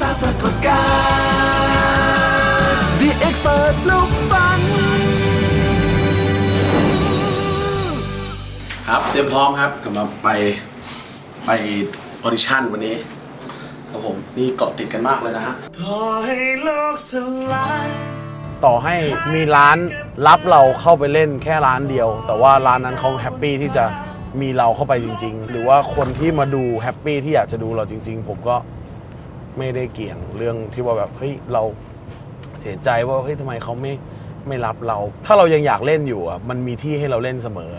สร้างปรากฏการณ์ The Expert ลูกฟันครับเตรียมพร้อมครับกำลังไปไปออดิชั่นวันนี้ครับผมนี่เกาะติดกันมากเลยนะฮะต่อให้โลกสลายต่อให้มีร้านรับเราเข้าไปเล่นแค่ร้านเดียว แต่ว่าร้านนั้นเขาแฮปปี้ที่จะมีเราเข้าไปจริง ๆ หรือว่าคนที่มาดูแฮปปี้ที่อยากจะดูเราจริง ๆ ผมก็ ไม่ได้เกี่ยงเรื่องที่ว่าแบบเฮ้ยเราเสียใจว่าเฮ้ยทำไมเขาไม่ไม่รับเรา ถ้าเรายังอยากเล่นอยู่อะมันมีที่ให้เราเล่นเสมอ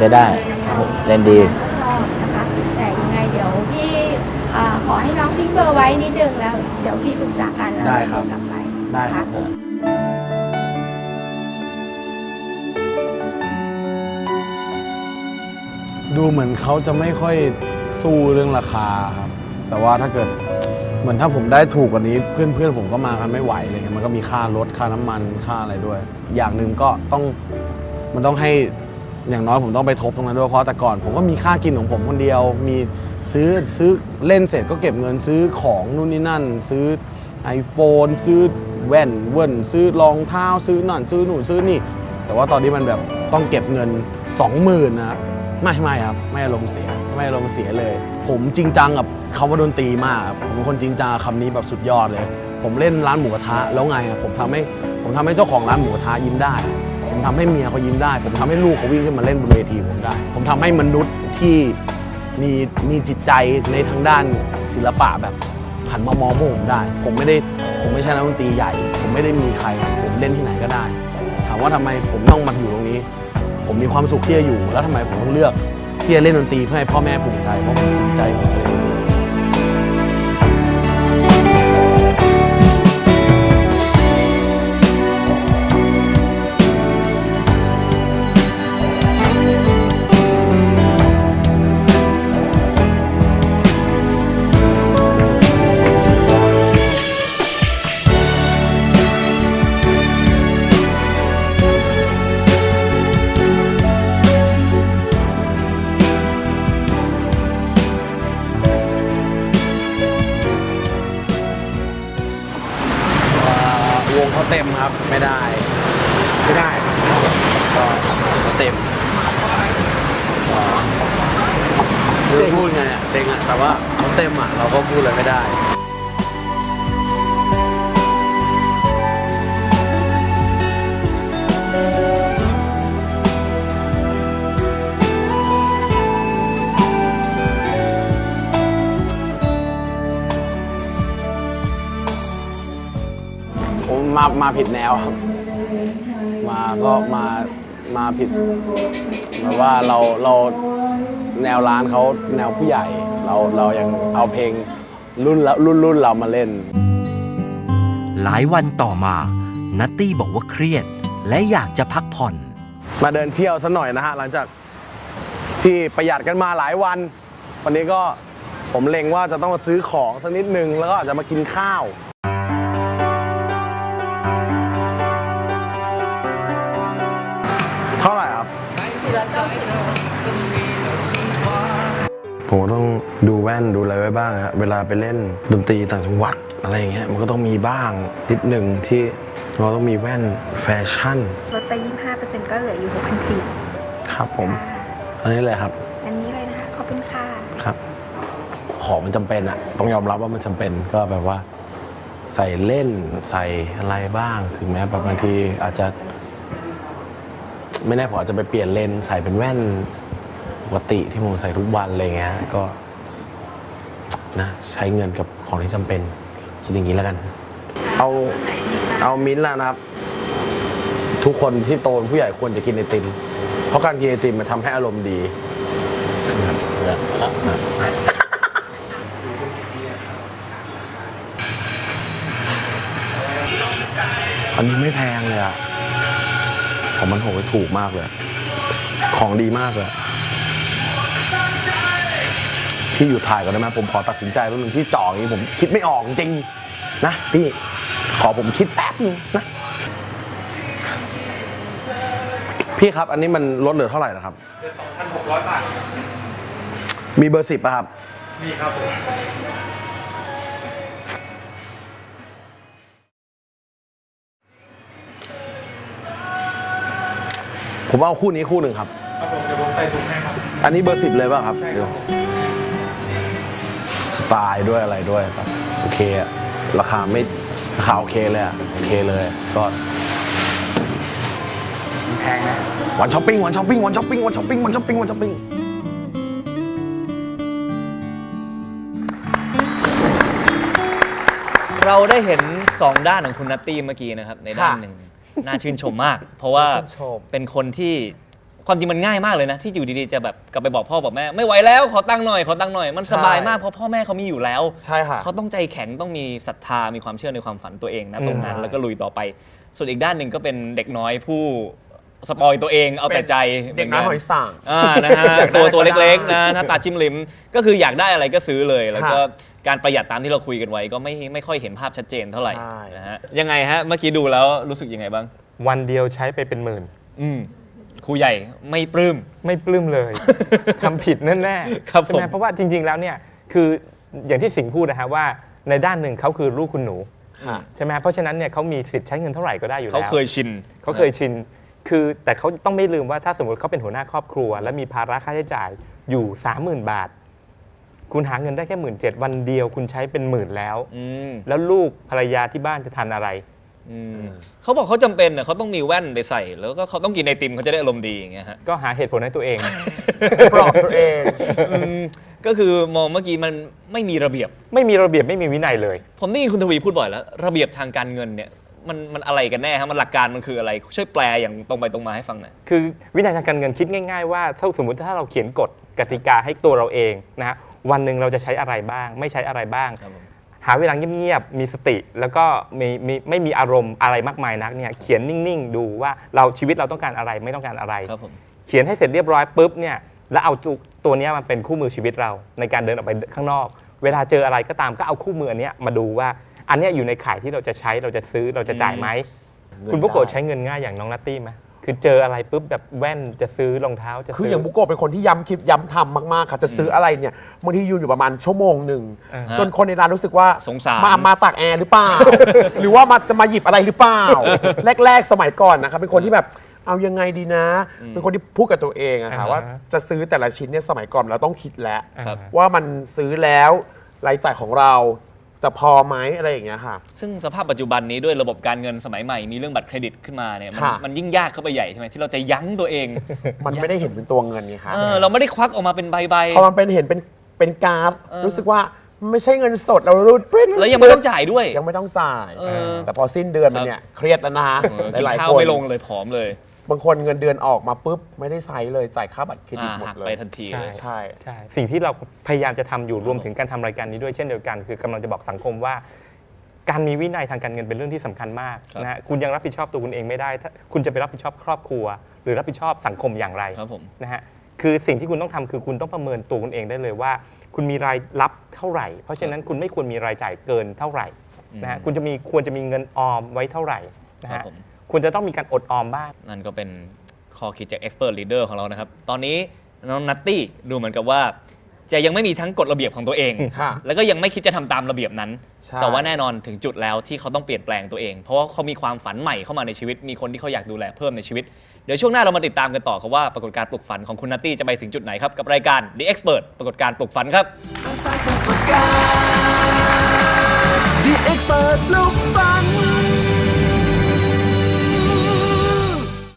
ใช้ได้เล่นดี ชอบนะคะแต่ยังไงเดี๋ยวพี่อ่าขอให้น้องทิ้งเบอร์ไว้นิดนึงแล้ว เดี๋ยวพี่ปรึกษากันแล้วได้ครับเยวกลับไปได้ครับนะะผม ดูเหมือนเขาจะไม่ค่อยสู้เรื่องราคาครับ แต่ว่าถ้าเกิด เหมือนถ้าผมได้ถูกกว่านี้ เพื่อนเพื่อนๆผมก็มากันไม่ไหวอะไรเงี้ยมันก็มีค่ารถค่าน้ำมันค่าอะไรด้วย อย่างหนึ่งก็ต้องมันต้องให้ อย่างน้อยผมต้องไปทบตรงนั้นด้วยเพราะแต่ก่อนผมก็มีค่ากินของผมคนเดียว มีซื้อซื้อเล่นเสร็จก็เก็บเงินซื้อของนู่นนี่นั่น ซื้อ iPhone ซื้อแว่นเว่นซื้อรองเท้าซื้อนั่นซื้อหนู่นซื้อนี่ แต่ว่าตอนนี้มันแบบต้องเก็บเงิน 20,000นะครับไม่ไม่ครับไม่อารมณ์เสียไม่อารมณ์เสียเลย ผมจริงจังกับคำว่าดนตรีมาก ผมเป็นคนจริงจังคำนี้แบบสุดยอดเลย ผมเล่นร้านหมูกระทะแล้วไงผมทำให้ผมทำให้เจ้าของร้านหมูกระทะยิ้มได้ ผมทำให้เมียเขายิ้มได้ ผมทำให้ลูกเขาวิ่งขึ้นมาเล่นบนเวทีผมได้ ผมทำให้มนุษย์ที่มีมีจิตใจในทางด้านศิลปะแบบหันมามองพวกผมได้ ผมไม่ได้ผมไม่ใช่นักดนตรีใหญ่ ผมไม่ได้มีใคร ผมเล่นที่ไหนก็ได้ ถามว่าทำไมผมต้องมาอยู่ตรงนี้ ผมมีความสุขที่จะอยู่ แล้วทำไมผมต้องเลือกที่จะเล่นดนตรีเพื่อให้พ่อแม่ภูมิใจ เพราะผมภูมิใจผมจะเล่นดนตรี เขาเต็มครับไม่ได้ ไม่ได้ก็เขาเต็มเซ็งพูดไงอะเซ็งอะแต่ว่าเขาเต็มอะเราก็พูดอะไรไม่ได้ ผมมามาผิดแนวครับ มาก็มามาผิดแบบว่าเราเราแนวร้านเขาแนวผู้ใหญ่ เราเรายังเอาเพลงรุ่นละรุ่นรุ่นเรามาเล่น หลายวันต่อมานัตตี้บอกว่าเครียด และอยากจะพักผ่อน มาเดินเที่ยวซะหน่อยนะฮะหลังจากที่ประหยัดกันมาหลายวัน วันนี้ก็ผมเล็งว่าจะต้องมาซื้อของสักนิดนึง แล้วก็อาจจะมากินข้าว ผมก็ต้องดูแว่นดูอะไรไว้บ้างฮะเวลาไปเล่นดนตรีต่างจังหวัดอะไรอย่างเงี้ยมันก็ต้องมีบ้างนิดหนึ่งที่เราต้องมีแว่นแฟชั่นลดไป 25%ก็เหลืออยู่6,000ครับผม อันนี้เลยครับ อันนี้เลยนะคะขอบคุณค่ะครับ ของมันจำเป็นอะต้องยอมรับว่ามันจำเป็นก็แบบว่า ใส่เล่นใส่อะไรบ้าง ถึงแม้แบบบางทีอาจจะ ไม่แน่ผมอาจจะไปเปลี่ยนเลนส์ใส่เป็นแว่นป กติที่ผมใส่ทุกวันอะไรเงี้ยก็นะใช้เงินกับของที่จำเป็นคิดอย่างนี้แล้วกัน เอาเอามิ้นท์ละนะครับ ทุกคนที่โตเป็นผู้ใหญ่ควรจะกินไอติม เพราะการกินไอติมมันทำให้อารมณ์ดีอันนี้ไม่แพงเลยอะของมันโหยถูกมากเลย ของดีมากเลย พี่อยู่ถ่ายก่อนได้ไหมผมขอตัดสินใจแป๊บนึงพี่จ่ออย่างนี้ผมคิดไม่ออกจริงๆนะพี่ขอผมคิดแป๊บนึงนะพี่ครับ อันนี้มันลดเหลือเท่าไหร่นะครับเดือน2,600 บาท มีเบอร์สิบป่ะครับนี่ครับผมผมเอาคู่นี้คู่หนึ่งครับ ครับผมเดี๋ยวผมใส่ถุงให้ครับ อันนี้เบอร์สิบเลยป่ะครับ ใช่ครับเดี๋ยวส ไตล์ด้วยอะไรด้วยครับโอเคอะราคาไม่ราคาโอเคเลยอะโอเคเลยก็แพงนะวันช้อปปิ้งวันช้อปปิ้งวันช้อปปิ้งวันช้อปปิ้งวันช้อปปิ้งวันช้อปปิ้งเราได้เห็น 2 ด้านของคุณนัตตี้เมื่อกี้นะครับ ในด้านหนึ่งน่าชื่นชมมาก เพราะว่าชื่นชมเป็นคนที่ ความจริงมันง่ายมากเลยนะ ที่อยู่ดีๆจะแบบกลับไปบอกพ่อบอกแม่ ไม่ไหวแล้วขอตังค์หน่อยขอตังค์หน่อยมันสบายมากเพราะพ่อแม่เขามีอยู่แล้ว ใช่ค่ะ เขาต้องใจแข็งต้องมีศรัทธามีความเชื่อในความฝันตัวเองนะตรงนั้น ใช่ แล้วก็ลุยต่อไป ส่วนอีกด้านหนึ่งก็เป็นเด็กน้อยผู้สปอยตัวเองเอาแต่ใจเด็กน้อยมืหอยสังอ่านะฮะอยากได้ตัวตัวก็ได้ เล็กๆนะหน้าตาจิ้มลิมก็คืออยากได้อะไรก็ซื้อเลย แล้วก็ค่ะการประหยัดตามที่เราคุยกันไว้ก็ไม่ไม่ค่อยเห็นภาพชัดเจนเท่าไหร่ใช่ นะฮะยังไงฮะเมื่อกี้ดูแล้วรู้สึกยังไงบ้าง วันเดียวใช้ไปเป็นหมื่น อืม ครูใหญ่ไม่ปลื้ม ไม่ปลื้มเลย ทำผิดแน่ๆครับใช่ไหมผมเพราะว่าจริง ๆแล้วเนี่ยคืออย่างที่สิงห์พูดนะฮะว่าในด้านหนึ่งเขาคือลูกคุณหนูค่ะใช่ไหมเพราะฉะนั้นเนี่ยเขามีสิทธิ์ใช้เงินเท่าไหร่ก็ได้อยู่แล้ว เขาเคยชิน เขาเคยชิน คือแต่เขาต้องไม่ลืมว่าถ้าสมมติเขาเป็นหัวหน้าครอบครัว และมีภาระค่าใช้จ่ายอยู่ 30,000 บาท คุณหาเงินได้แค่หมื่นเจ็ดวันเดียว คุณใช้เป็นหมื่นแล้ว อืม แล้วลูกภรรยาที่บ้านจะทานอะไรอืม เขาบอกเขาจำเป็นน่ะเขาต้องมีแว่นไปใส่ แล้วก็เขาต้องกินไอติมเขาจะได้อารมณ์ดีอย่างเงี้ยฮะ ก็หาเหตุผลให้ตัวเอง ปลอบตัวเอง อืมก็คือมองเมื่อกี้มันไม่มีระเบียบ ไม่มีระเบียบไม่มีวินัยเลย ผมได้ยินคุณทวีพูดบ่อยแล้ว ระเบียบทางการเงินเนี่ยมันมันอะไรกันแน่ฮะมันหลักการมันคืออะไรช่วยแปลอย่างตรงไปตรงมาให้ฟังหน่อย คือวินัยทางการเงินคิดง่ายๆว่าถ้าสมมติถ้าเราเขียนกฎกติกาให้ตัวเราเองนะฮะวันหนึ่งเราจะใช้อะไรบ้าง ไม่ใช้อะไรบ้าง ครับผม หาเวลาเงียบๆมีสติแล้วก็มีมีไม่มีอารมณ์อะไรมากมายนักเนี่ยเขียนนิ่งๆ ดูว่าเราชีวิตเราต้องการอะไรไม่ต้องการอะไร ครับผมเขียนให้เสร็จเรียบร้อยปุ๊บเนี่ยแล้วเอาตัวตัวเนี้ยมันเป็นคู่มือชีวิตเราในการเดินออกไปข้างนอก เวลาเจออะไรก็ตามก็เอาคู่มืออันเนี้ยมาดูว่าอันเนี้ยอยู่ในข่ายที่เราจะใช้เราจะซื้อเราจะจ่ายไหมคุณบุโกะใช้เงินง่ายอย่างน้องนัตตี้ไหม คือเจออะไรปุ๊บแบบแว่นจะซื้อรองเท้าจะคือซื้อย่างบุโกะเป็นคนที่ย้ำคิดย้ำทำมากๆค่ะจะซื้ออะไรเนี่ยบางทียืนอยู่ประมาณชั่วโมงหนึ่งจนคนในร้านรู้สึกว่าสงสาร มามาตากแอร์หรือเปล่า หรือว่ามาจะมาหยิบอะไรหรือเปล่า แรก ๆ สมัยก่อนนะครับเป็นคนที่แบบเอายังไงดีนะ เป็นคนที่พูดกับตัวเองอะค่ะว่าจะซื้อแต่ละชิ้นเนี่ยสมัยก่อนเราต้องคิดแล้ว ครับ ว่ามันซื้อแล้วรายจ่ายของเรา จะพอไหมอะไรอย่างเงี้ยค่ะ ซึ่งสภาพปัจจุบันนี้ด้วยระบบการเงินสมัยใหม่มีเรื่องบัตรเครดิตขึ้นมาเนี่ยมันค่ะ มันยิ่งยากเข้าไปใหญ่ใช่ไหมที่เราจะยั้งตัวเองมันไม่ได้เห็นเป็นตัวเงินไงคะเออเราไม่ได้ควักออกมาเป็นใบใบพอมันเป็นเห็นเป็นเป็นการ์ดเออรู้สึกว่าไม่ใช่เงินสดเรารูดปริ้นแล้วยังไม่ต้องจ่ายด้วย ยังไม่ต้องจ่าย เออ แต่พอสิ้นเดือนมันเนี่ยเครียดแล้วนะฮะเออกินหลายข้าๆวคน ไม่ลงเลยผอมเลย บางคนเงินเดือนออกมาปุ๊บ ไม่ได้ใช้เลยจ่ายค่าบัตรเครดิตอ่าหมดหักเลยไปทันทีเลยใช่ ใช่สิ่งที่เราพยายามจะทำอยู่รวมถึงการทำรายการนี้ด้วยเช่นเดียวกัน คือกำลังจะบอกสังคมว่า การมีวินัยทางการเงินเป็นเรื่องที่สำคัญมากครับ นะฮะคุณยังรับผิดชอบตัวคุณเองไม่ได้ถ้าคุณจะไปรับผิดชอบครอบครัว หรือรับผิดชอบสังคมอย่างไรครับผม นะฮะคือสิ่งที่คุณต้องทำคือคุณต้องประเมินตัวคุณเองได้เลยว่า คุณมีรายรับเท่าไหร่ เพราะฉะนั้นคุณไม่ควรมีรายจ่ายเกินเท่าไหร่นะฮะคุณจะมีควรจะมีเงินออมไว้เท่าไหร่นะครัฮะบผม ควรจะต้องมีการอดออมบ้าง นั่นก็เป็นข้อคิดจาก Expert Leader ของเรานะครับ ตอนนี้น้องนัตตี้ดูเหมือนกับว่า จะยังไม่มีทั้งกฎระเบียบของตัวเอง ค่ะแล้วก็ยังไม่คิดจะทำตามระเบียบนั้น ใช่ แต่ว่าแน่นอนถึงจุดแล้วที่เขาต้องเปลี่ยนแปลงตัวเอง เพราะว่าเขามีความฝันใหม่เข้ามาในชีวิต มีคนที่เขาอยากดูแลเพิ่มในชีวิต เดี๋ยวช่วงหน้าเรามาติดตามกันต่อครับว่าปรากฏการณ์ปลุกฝันของคุณนัตตี้จะไปถึงจุดไหนครับกับรายการ The Expert ปรากฏการณ์ปลุกฝันครับ The Expert ลูกฟัน